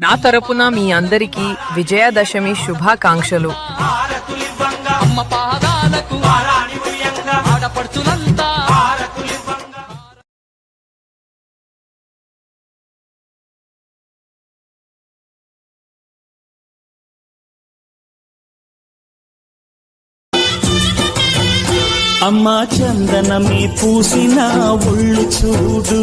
నా తరపున మీ అందరికీ విజయదశమి శుభాకాంక్షలు. అమ్మ పాదాలకు ఆడపడుచులంతా అమ్మా చందనమే పూసిన ఒళ్ళు చూడు.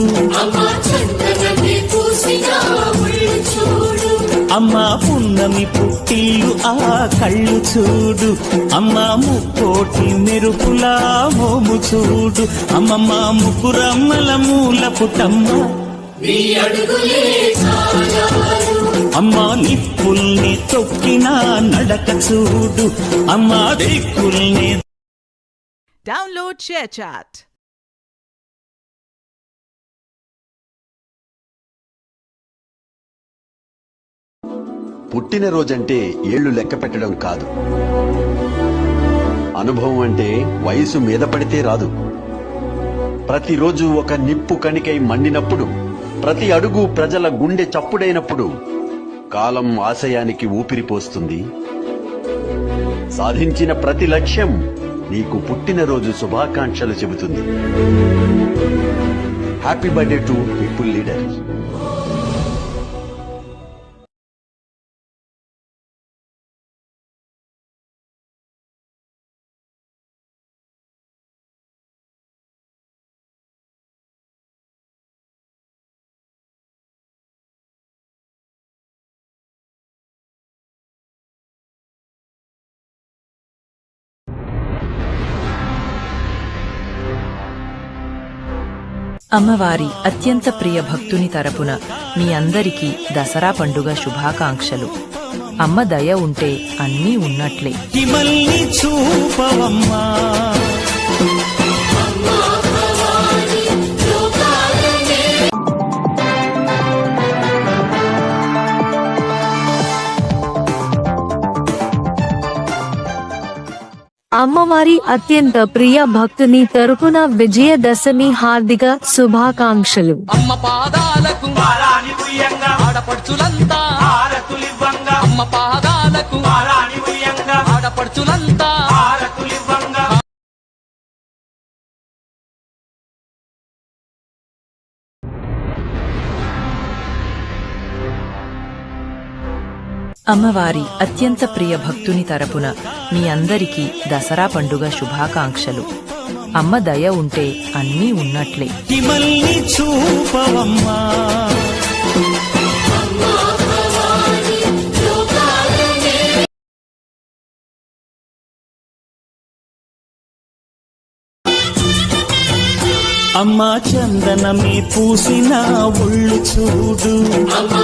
అమ్మా పున్నమి పుట్టిల్లు ఆ కళ్ళు చూడు. అమ్మా ముక్కోటి మెరుపులా మోము చూడు. అమ్మమ్మ ముగ్గురమ్మల మూల పుట్టమ్మ. అమ్మా నిప్పుల్ని తొక్కిన నడక చూడు. అమ్మా దిక్కుల్ని Download ShareChat. పుట్టినరోజంటే ఏళ్ళు లెక్క పెట్టడం కాదు. అనుభవం అంటే వయసు మీద పడితే రాదు. ప్రతిరోజు ఒక నిప్పు కణికై మండినప్పుడు ప్రతి అడుగు ప్రజల గుండె చప్పుడైనప్పుడు కాలం ఆశయానికి ఊపిరిపోస్తుంది. సాధించిన ప్రతి లక్ష్యం నీకు పుట్టినరోజు శుభాకాంక్షలు చెబుతుంది. Happy birthday to people leader అమ్మవారి అత్యంత ప్రియ భక్తుని తరపున మీ అందరికీ దసరా పండుగ శుభాకాంక్షలు. అమ్మ దయ ఉంటే అన్నీ ఉన్నట్లే. అమ్మవారి అత్యంత ప్రియ భక్తుని తరపున విజయదశమి హార్దిక శుభాకాంక్షలు. అమ్మ పాదాలకు ఆడపడుచులంతా అమ్మ పాదాలకు అమ్మవారి అత్యంత ప్రియ భక్తుని తరపున మీ అందరికీ దసరా పండుగ శుభాకాంక్షలు. అమ్మ దయ ఉంటే అన్నీ ఉన్నట్లే. అమ్మా చందనమే పూసిన ఒళ్ళు చూడు. అమ్మా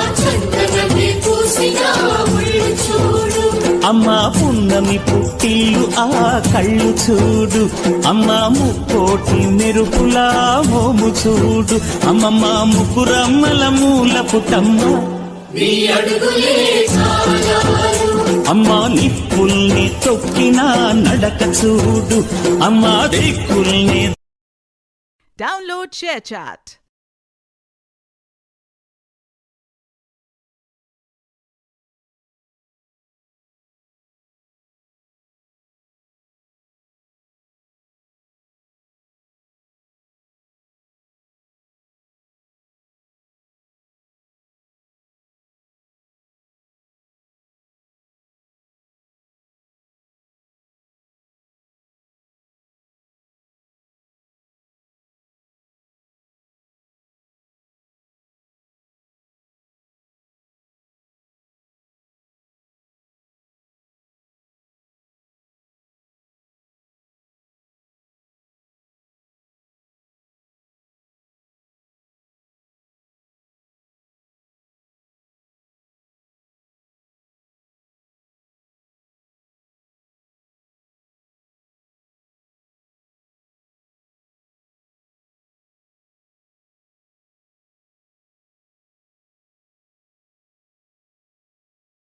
పున్నమి పుట్టిల్లు ఆ కళ్ళు చూడు. అమ్మా ముక్కోటి మెరుపులా మోము చూడు. అమ్మమ్మ ముగ్గురమ్మల మూల పుట్టమ్మ. అమ్మా నిప్పుల్ని తొక్కిన నడక చూడు. అమ్మా దిక్కుల్ని Download ShareChat.